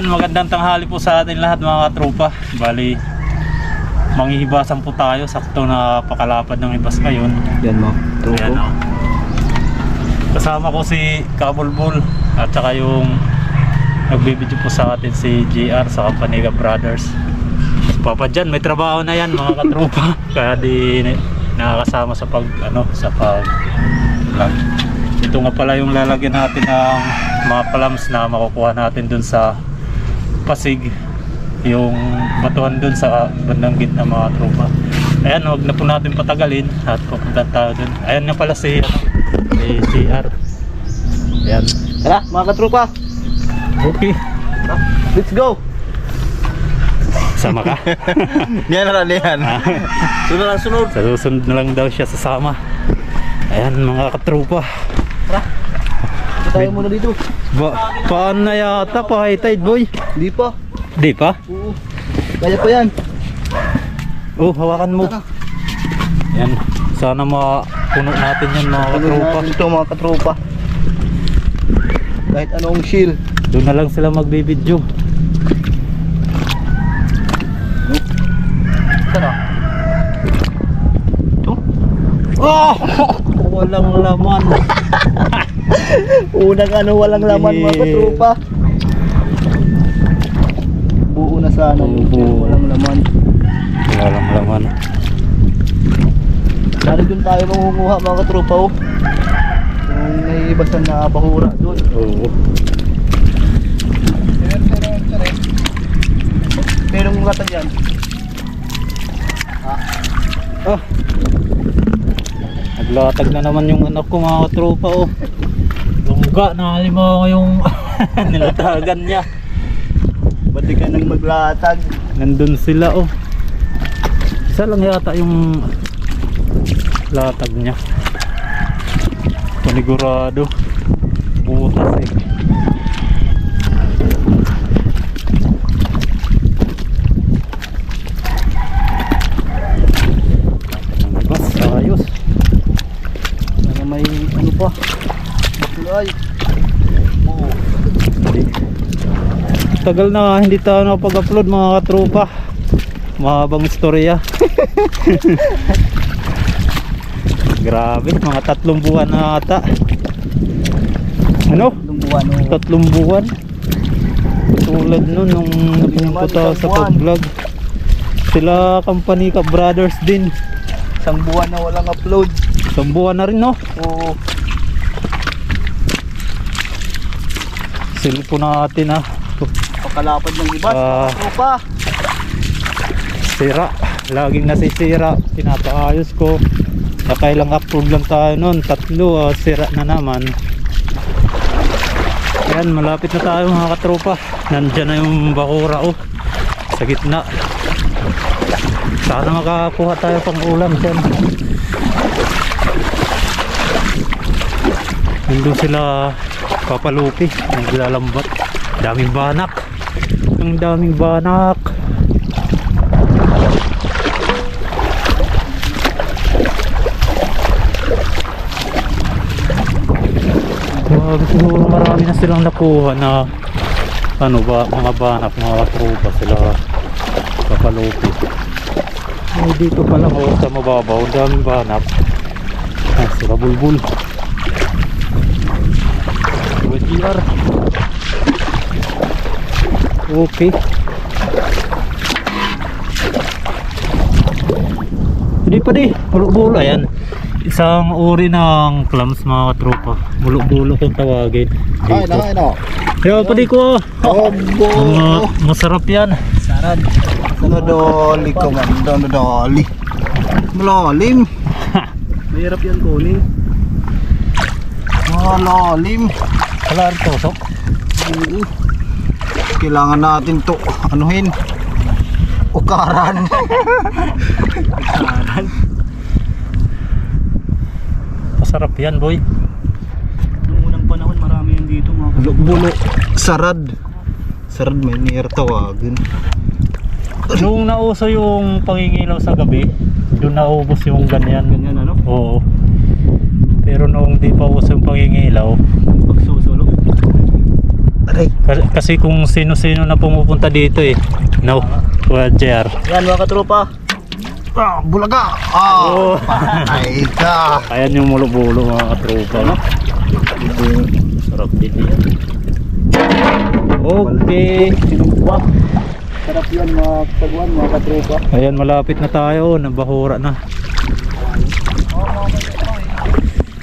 Ayan, magandang tanghali po sa atin lahat mga katropa. Bali, manghihibasan po tayo. Sakto na pakalapad ng ibas ngayon. Yan mo. Ayan o. Kasama ko si Kabulbul at saka yung nagbibideo po sa atin si JR sa Kampaniga Brothers. Papa dyan, may trabaho na yan mga katropa. Kaya di na- nakakasama sa pag ano sa pag vlog. Ito nga pala yung lalagyan natin ng mga palams na makukuha natin dun sa Pasig yung batuhan dun sa bandang gitna mga tropa. Ayan, wag na po natin patagalin at pupunta tayo dun. Ayan nga pala si, ano, si JR. Ayan. Tara, mga katropa. Okay. Let's go. Sama ka. Yan na lang yan. Ah. Sunod lang sunod. Sa susunod na lang daw siya sasama. Ayan mga katropa. Ito tayo muna dito. Ba, paano na yata pa high tide boy? Hindi pa. Di pa? Oo. Kaya pa yan. Oh, hawakan mo. Yan. Sana mapuno natin yan mga katropa. Ito mga katropa. Kahit anong shield. Doon na lang sila magbibidyo. Ito na. Ito? Oh! Walang laman. Unang ano, walang laman mga katropa. Buo na sana yung Buo. walang laman. Walang laman. Sana doon tayo mangunguha mga katropa oh. Yung naiibasan na bahura doon. Oo. Merong latag yan. Ah. Naglatag na naman yung anak ko mga katropa oh. Lungga, nakalimaw ko yung nilatagan niya. Ba't ka nang maglatag? Nandun sila oh. Isa lang yata yung latag niya. Panigurado. Butas eh. Nabas, ayos. Sana may ano pa. Makulay. Oo. Hindi. Tagal na hindi tayo nakapag-upload mga katropa. Mahabang istorya. Grabe, mga tatlong buwan na ata. Ano? Lumbuhan oh. Tatlong buwan. Tulad nun nung napunta tayo sa buwan. pag-vlog. Sila Company Ka Brothers din. Isang buwan na walang upload. Isang buwan na rin no. Oo. Cellphone natin ah. Pakalapad ng ibas. Ah. mga tropa. sira. Laging nasisira. Pinapaayos ko. Nakailang upload lang tayo nun. Tatlo ah, sira na naman. Ayan malapit na tayo mga katropa. Nandyan na yung bakura oh. Sa gitna. Sana makakuha tayo pang ulam dyan. Nandun sila papalupi. Naglalambat. Daming banak ang daming banak Grabe siguro marami na silang nakuha na ano ba, mga banak, mga tropa sila kapalupit. Ay, dito pa lang oh, sa mababaw, daming banak. Ah, sila bulbul. WGR. Okay. Hindi pa di, bulo-bulo ayan. Isang uri ng clams mga katropa. Bulo-bulo kung tawagin. Kain na, kain na. Kaya pa di ko. Mga masarap yan. Sarad. Nodoli ko man. Nodoli. Malalim. Mahirap yan kunin. Malalim. Wala rin tusok. Oo. Kailangan natin to anuhin. Ukaran. Ukaran. Masarap yan boy. Noong unang panahon marami yan dito mga Bulo. Sarad. Sarad may near tawagan. Nung nauso yung pangingilaw sa gabi, doon naubos yung ganyan. Ganyan ano? Oo. Pero nung di pa uso yung pangingilaw, Pagsusulo. Ay, Kasi, kung sino-sino na pumupunta dito eh. No, JR. yan mga katropa. Ah, bulaga. Oh. Ah, patay ka. Ayan yung mulo-bulo mga katropa. No? Ito yung sarap din yan. Okay. Sinubuak. Sarap yan mga kasaguan, mga katropa. Ayan, malapit na tayo. Nabahura na.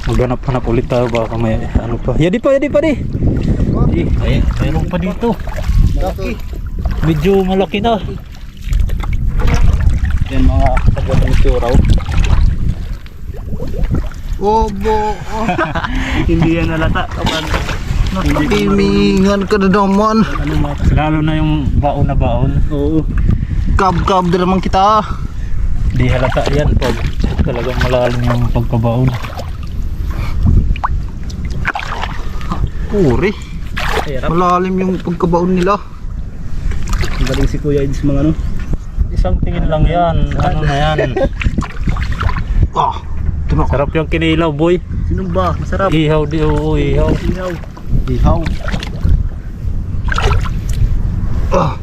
Maghanap-hanap ulit tayo baka may ano pa. Yadi pa, yadi pa di. Ay, mayroon pa dito. Laki. Medyo malaki na. Yan mga kasaguan ng suraw. Obo. Hindi yan nalata. Nakakimingan ka na naman. Ano mga Lalo na yung baon na baon. Oo. Kab-kab na naman kita. Di halata yan pag talagang malalim yung pagkabaon. Puri. Hirap. Malalim yung pagkabaon nila. Ang galing si Kuya Eds mga ano. Isang tingin lang yan. Ano na yan. Ah, na. Sarap yung kinilaw boy. Sino ba? Masarap. Ihaw di oo ihaw. Ihaw. Ihaw. Ah.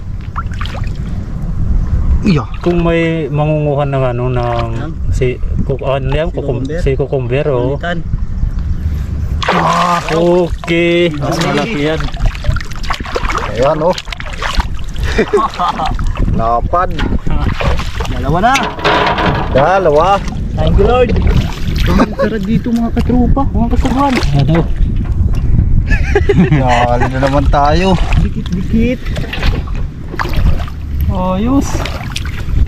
Iya. Kung may mangunguhan ng ano ng si kuk ano yan, kukum, si kukumber oh. Ah, okay. Mas malaki yan. Ayan oh. Lapad. Dalawa na. Dalawa. Thank you Lord. Tara dito mga katropa, mga kasabuan. Ano? Dali na naman tayo. Dikit-dikit. Ayos.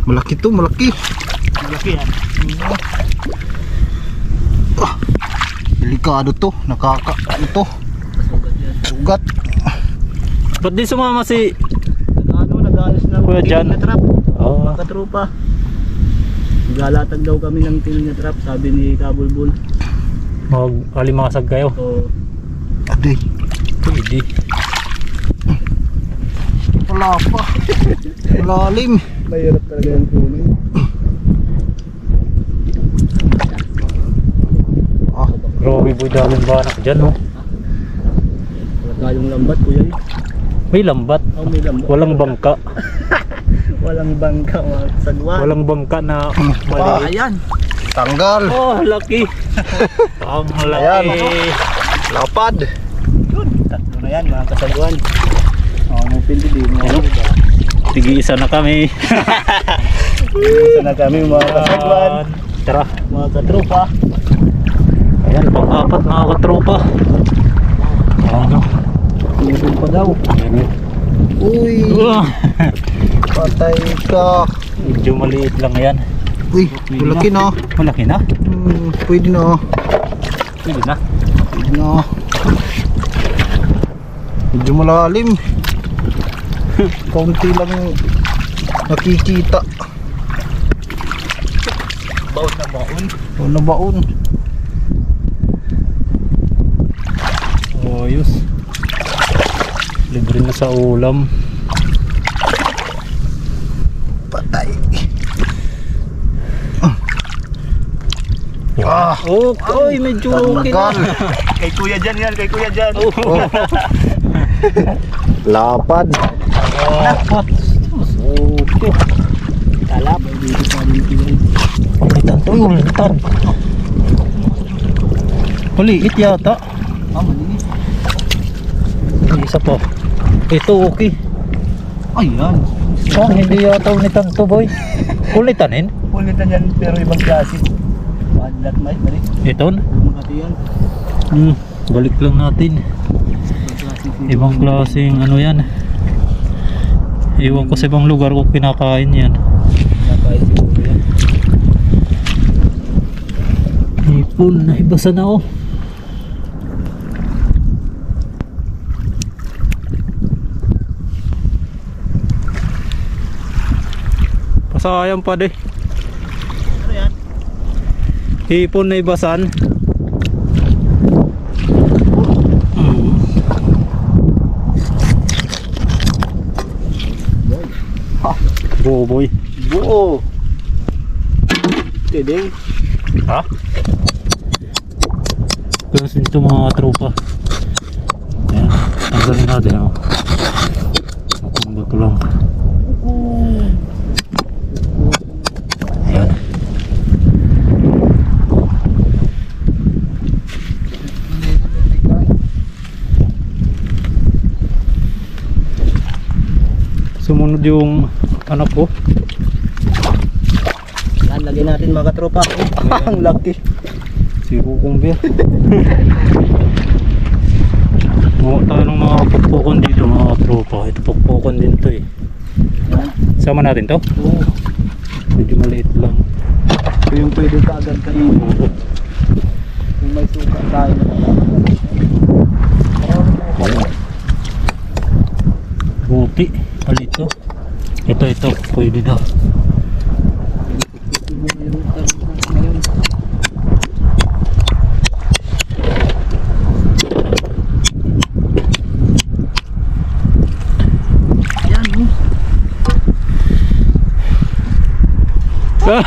Malaki to, malaki. Malaki yan. Delikado to. Nakaka, ano to? Sugat. Ba't di sumama si Nag-ano, nag-alis ng Kuya Jan? na trap. Oh. Mga katropa. Naglalatag daw kami ng tiling na trap, sabi ni Kabulbul. mag alimasag kayo? So, Aday, Pwede. wala pa. Malalim. mahirap talaga yung kunin. Grabe boy dalin banak dyan no. Wala tayong lambat, kuya. eh. May lambat. Oh, may lambat. Walang bangka. Walang bangka, mga sagwan. Walang bangka na ah, maliit. ayan. Tanggal. Oh, laki. Ang Ayan. laki. Lapad. Yun, tatlo na yan, mga kasagwan. Oh, may pindi din. Ano? Tigi-isa na kami. Isa na kami, mga kasagwan. Tara. Mga katropa. Ayan, pang-apat mga katropa. Ano? Tingin pa daw. Uy, patay ka. Medyo maliit lang yan. Uy, malaki na. Malaki na. Hmm, pwede na. Pwede na. Pwede na. Medyo malalim. Kaunti lang nakikita. Baon na baon. O na baon. Ayos. Libre na sa ulam. Patay. Ah, Oh, oy, medyo okay na. Kay kuya dyan yan, kay kuya dyan. Oh, Lapad. Dapat. Okay. Talap. Ulitan to, ulitan. Maliit yata. Ah, malinis. Ay, Isa pa. Ito okay. Ayan. Oh, hindi yata ulitan to boy. Ulitanin? Ulitan yan, pero ibang klase. Padlat may, balik. Ito? Makati yan. Hmm, balik lang natin. Ibang klase. Ibang klaseng ano yan. Iwan ko sa ibang lugar kung kinakain yan. Nakain si kuya. Ipon, naibasa na oh. Pasayang pa de. Ano yan? Hipon na ibasan. Boboy. Buo. Tiding. Ha? Ganun din ito mga tropa. Ayan. Tanggalin natin, oh. Ang bato lang. Ayan. Sumunod yung anak ko. Yan, lagyan natin mga katropa. Ang laki. Si Kukumber. Mga tayo ng mga pukpukon dito mga tropa. Ito pukpukon din to eh. Sama natin to? Oo. Medyo maliit lang. Ito yung pwede kaagad kayo. Kung may suka tayo na Buti. Ito, ito. Pwede daw. Oh.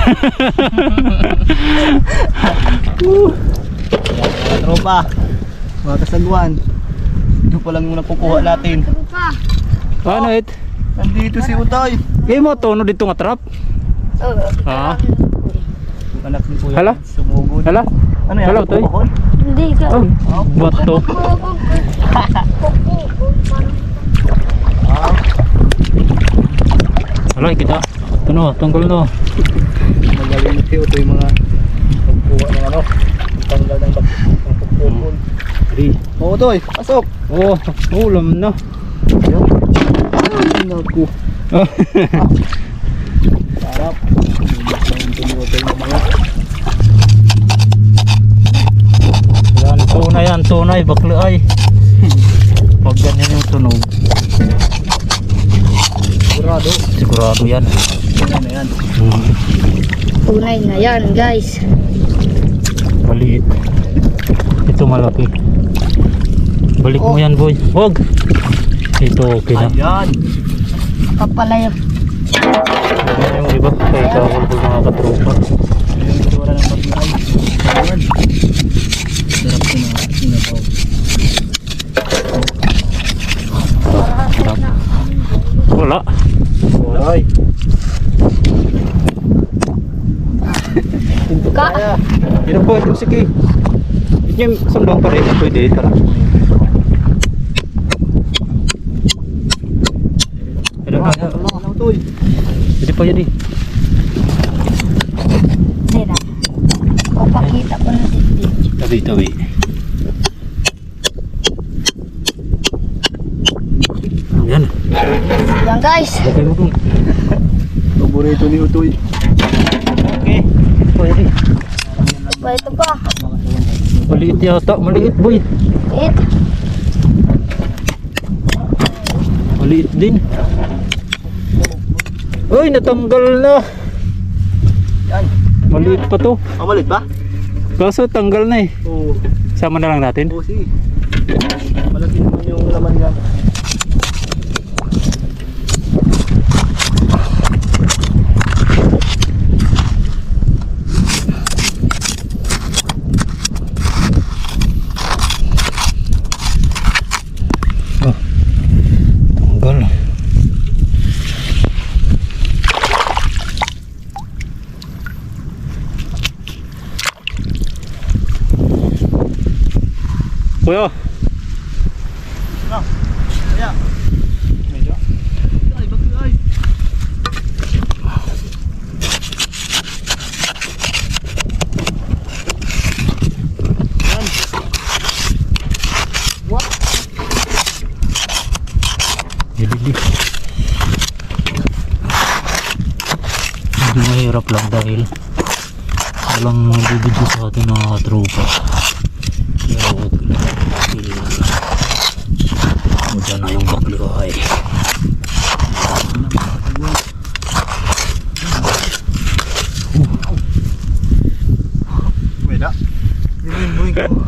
Tropa. Mga kasagwan. Ito pa lang yung nakukuha natin. ano it? Nandito si Utoy. Kaya mo tono dito nga trap? Ha? Yung anak ni Kuya. Hala? Sumugod. Hala? Ano yan? Hala, Utoy? Hindi ka. Oh, bato. Ah, Hala, kita. Ito no, tanggal no. magaling na si Utoy mga pagkuha ng ano. Ang tanggal ng pupukon. Di. Oo, Utoy. Pasok. Oh, ulam na. Ayun. Ay, naku. Sarap. Yan, tunay yan, tunay, bakli ay. Pag ganyan yung tunog, Sigurado. sigurado yan. Yan na yan. Hmm, Tunay na yan, guys. maliit. Ito malaki. Balik mo Oh. yan, boy. Wag. Ito okay na. Ayan. Papalayap. Yan yung iba. Kaya kawalbol mga katropa. Ayan yung itsura ng baglay. Ayan. Sarap ko na sinabaw. Harap. Wala. Ay. Ka. Ito po, ito sige. Ito yung sambang pa rin. Pwede, tara. Ito na. Ano to? Pwede pa yan eh. Sira. Papakita ko na dito. Tabi, tabi. Yan. Yan, guys. Paborito ni Utoy. Okay. Pwede. Pa, ito pa. Maliit yata. Maliit boy. It. Maliit din. Uy, natanggal na. Yan. Maliit pa to. Mamalit ba? Kaso tanggal na eh. Oo. Sama na lang natin. Oo, sige. Malaki naman yung laman niya. Tanggal. Kuya, Kaya. Medyo. Ay, baglay. Yan. What? Ilili. Medyo mahirap lang dahil walang bibidyo sa atin ng mga tropa. Pero wag na. O dyan na yung baklihay.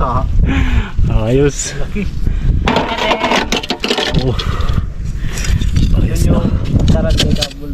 Ha. Ayos. Laki. Oh. Yan Ayos na. yung sarap ng double.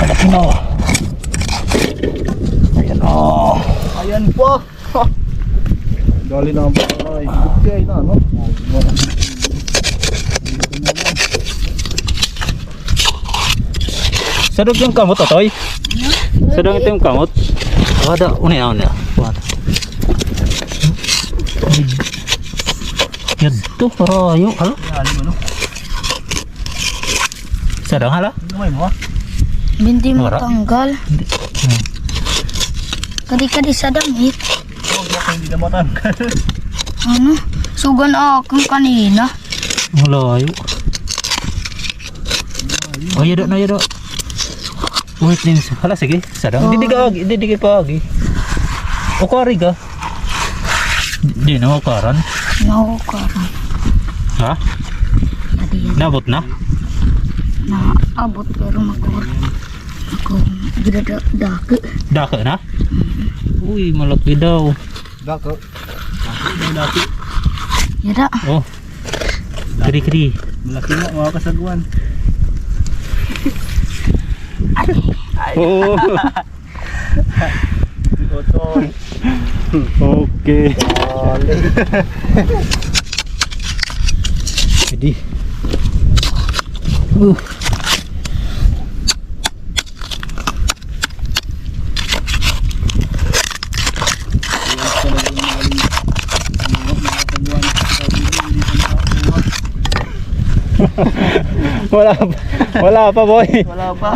Malaki na. Ayan o. Ayan po. Ha. Dali na ang patay. Okay na, no? Sadog yung kamot, atoy. Sadog ito yung kamot. Wada, unay na, unay na. Wada. Yan to, parayo. Hala? Alim ano? Sadang hala? Lumay mo ha? Hindi mo Wala. tanggal. Hmm. Kadi-kadi sa damit. Huwag mo kayo hindi na matanggal. Ano? Sugan akong kanina. Malayo. Oh, yado na yado. Wait din. Hala, sige. Sadang. Oh. Hindi ka agi. Hindi ka pa agi. O kari ka. Di na karan. Nakukaran. Ha? Adi yan. Nabot na? Naabot pero makur. Ako, gidadake. Daka na? Uy, malaki daw. Dako. Yada. Oh. Kiri-kiri. Malaki nga mga kasagwan. Otoy. okay. Jadi. Uh. wala pa, wala pa boy. Wala pa.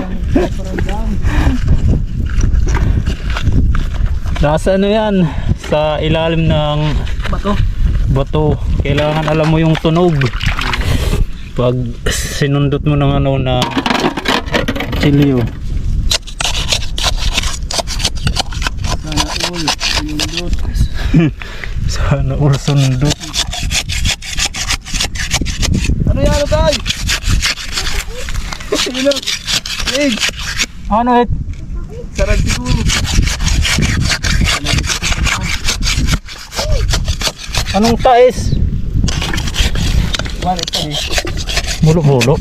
Nasa ano yan? Sa ilalim ng Bato. bato. Kailangan alam mo yung tunog. Pag sinundot mo ng ano na chilio. Sana all. Sinundot. Sana all sundot. Ano yan ano tayo? Sino? Lig. Ano it? Sarap siguro. Anong tais? Bulo-bulo.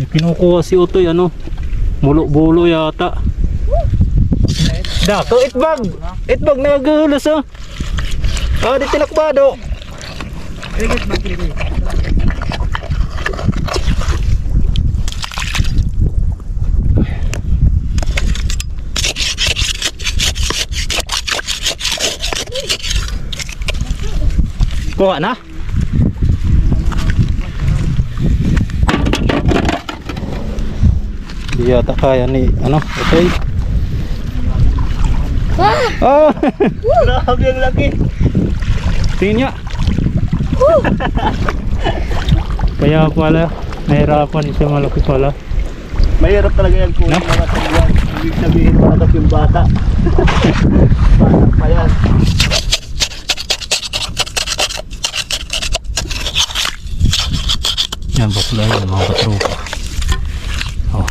Yung kinukuha si Utoy ano? Bulo-bulo yata. Dako, itbag! Itbag nagahulos oh! Ah, di tinakbado! Krikit ba krikit? Kuha na? Di yata kaya ni ano, Utoy. Ah! Grabe ang laki. Tingin niya. Kaya pala, nahirapan siya malaki pala. Mahirap talaga yan kung No? mga kasagwan. Ibig sabihin malakas yung bata. bata pa yan. Yan, bakla yan mga katropa. Oh.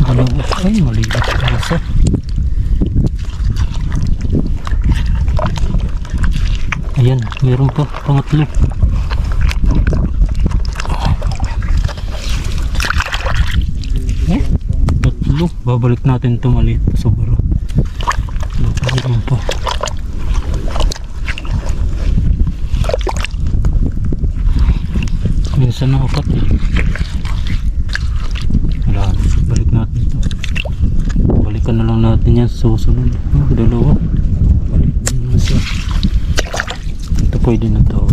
Dalawa. Ay, maliit siya. Ayan, meron pa pangatlo. Oh, tatlo. Babalik natin ito maliit pa sobra. Meron pa. Minsan na upat eh. Wala. Balik natin ito. Balikan na lang natin yan susunod. Oh, dalawa. Balik na siya. Ito pwede na to.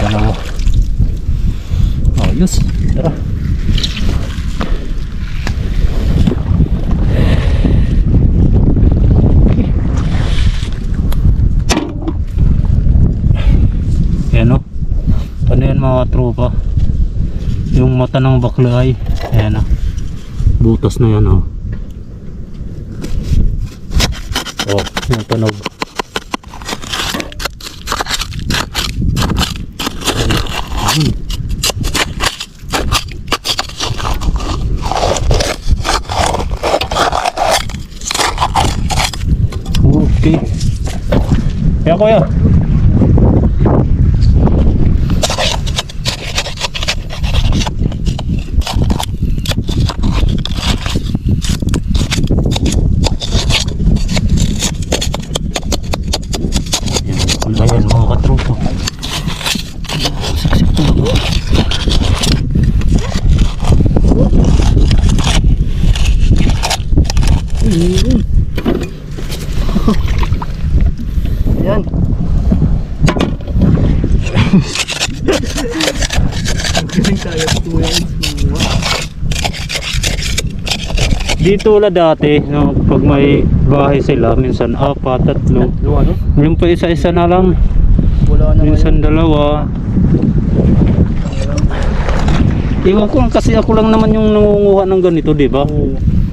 Dalawa. Ayos. Tara. Ayan o. Ano yan mga tropa? Yung mata ng baklay. Ayan o. Butas na yan o. Oh, yung tunog. Okay. Kaya kuya. Yan, ayan mga katropa. Saksik na ako. Yan. Dito wala dati, no, pag may bahay sila, minsan apat, tatlo. Luwa, no? Yung pa isa-isa na lang, Wala na ngayon. minsan dalawa. Iwan ko lang kasi ako lang naman yung nangunguha ng ganito, di ba?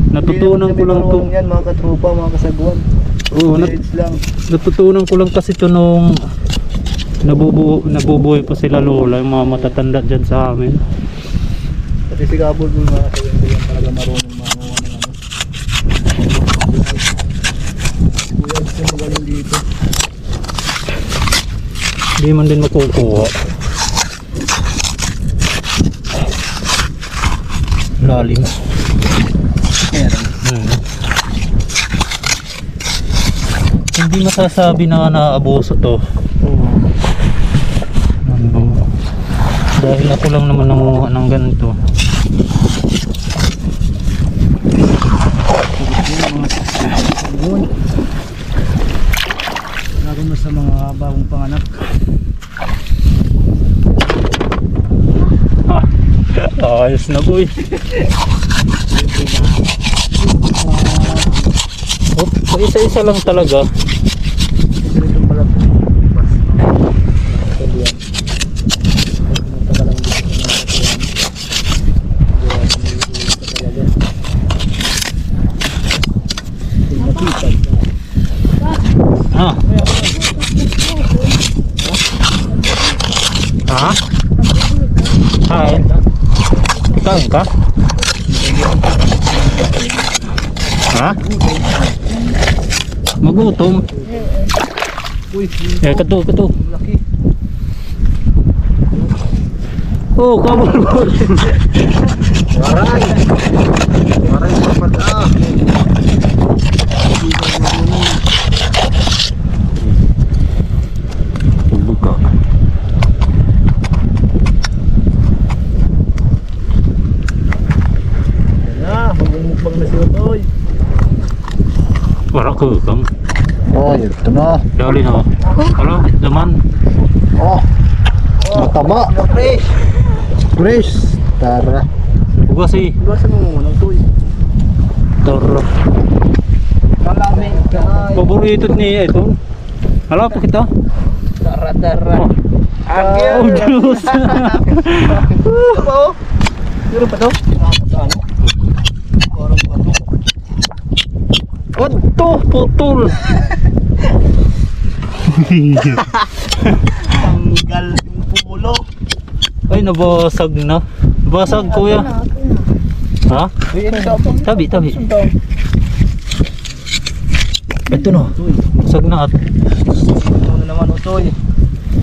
Natutunan ko lang to. Yan, mga katropa, mga kasaguan. Oo, nat- lang. natutunan ko lang kasi to nung nabubu nabubuhay pa sila lola, yung mga matatanda dyan sa amin. Pati si Gabol mo mga kasaguan ko yan talaga marunong manguha ng ano. Kuya, gusto mo galing dito. Hindi man din makukuha. Lalim. Meron. Hmm. Hindi masasabi na naabuso to. Ano, dahil ako lang naman nanguha ng ganito. Yun. Lalo na sa mga bagong panganak. Ayos na boy. Oh, isa-isa lang talaga. Ganito pala. Pas. Pwede yan. Matagal lang dito sa mga katuyan. Makipag. Ah. Ha? Kain. Kain ka? Ha? Magutom. Uy, Eh, kato, kato. Oh, kabul bul. Waray! Waray sa pala! Tulog ka. Yan na, magmumukbang na si Otoy. Wala ka kang. Oh, ito na. Dali na. Halo, daman. Oh! Mataba! Fresh! Fresh! Tara! Bugas eh. Iwasan mo muna, Otoy. Tara. Marami. Ay, Paborito ni ito. Halo, pakita. tara, tara. Oh. Oh, juice. Ito pa oh. Meron pa to? Ano? Parang pa to. Otto, putol. Tanggal yung pulo. Ay, nabasag na. Basag, kuya. Ha? Ano? Tabi, tabi. Ito. Na. Basag na at. Ito na naman Utoy.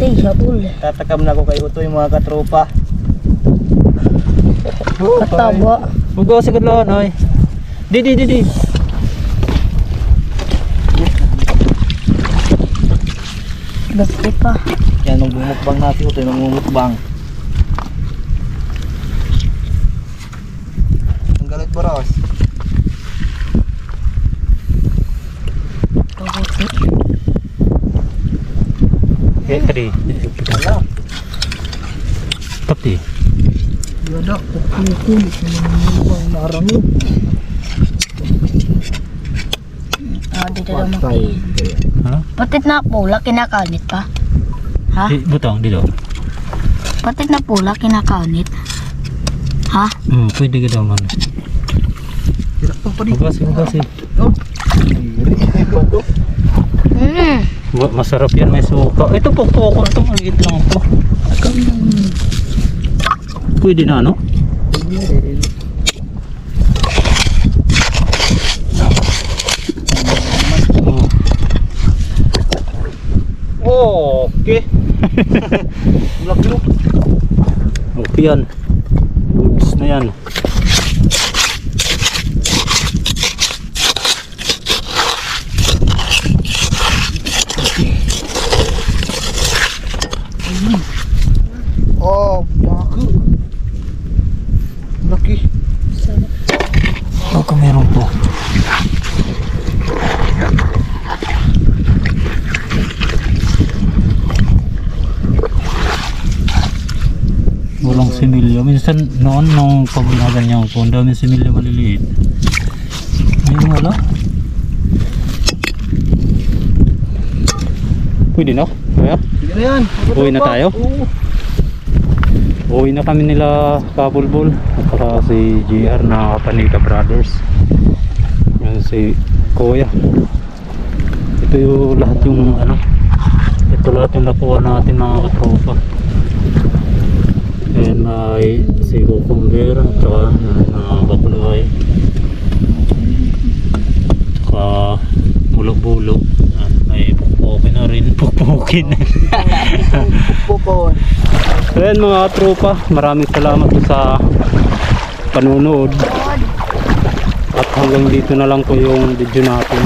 Tay, habol. Tatakam na ako kay Utoy mga katropa. Kataba. Bugas agad lang, ay. Di, di, di, di. Basta pa. Yan, nung bumukbang na si Utoy, nung bumukbang. Ang galit baras. Kabuti. Eh, tadi. Wala. Tapi. Yada, kukukul. Bumukbang narango. Ah, dito daw Patay. Ha? Patit na pula, kinakaunit pa. Ha? Di, butang, dito. Patit na pula, kinakaunit. Ha? Hmm, pwede ka pa pa Bugas, bugas eh. Wa- Masarap yan, may suka. Ito po, pokon to. Maliit lang po. Pwede na, no? Oh. Laki oh. Okay yan. Goods na yan. Oh, laki. Laki. Baka meron po. Walang similyo. Minsan noon nung pag naganyan po, ang daming similyo maliliit. Ngayon wala. Pwede na? Kaya? Sige na yan. Uwi na tayo? Uwi na kami nila Kabulbul at saka si GR na Kapanika Brothers. Yan si Kuya. Ito yung lahat yung ano. Ito lahat yung nakuha natin mga katropa. And may si Kukumber at saka yan, mga bakulay. Saka bulok-bulok. Yan, May pukpukin na rin. Pukpukin. Pupon. So yan mga tropa, maraming salamat sa panunood. At hanggang dito na lang po yung video natin.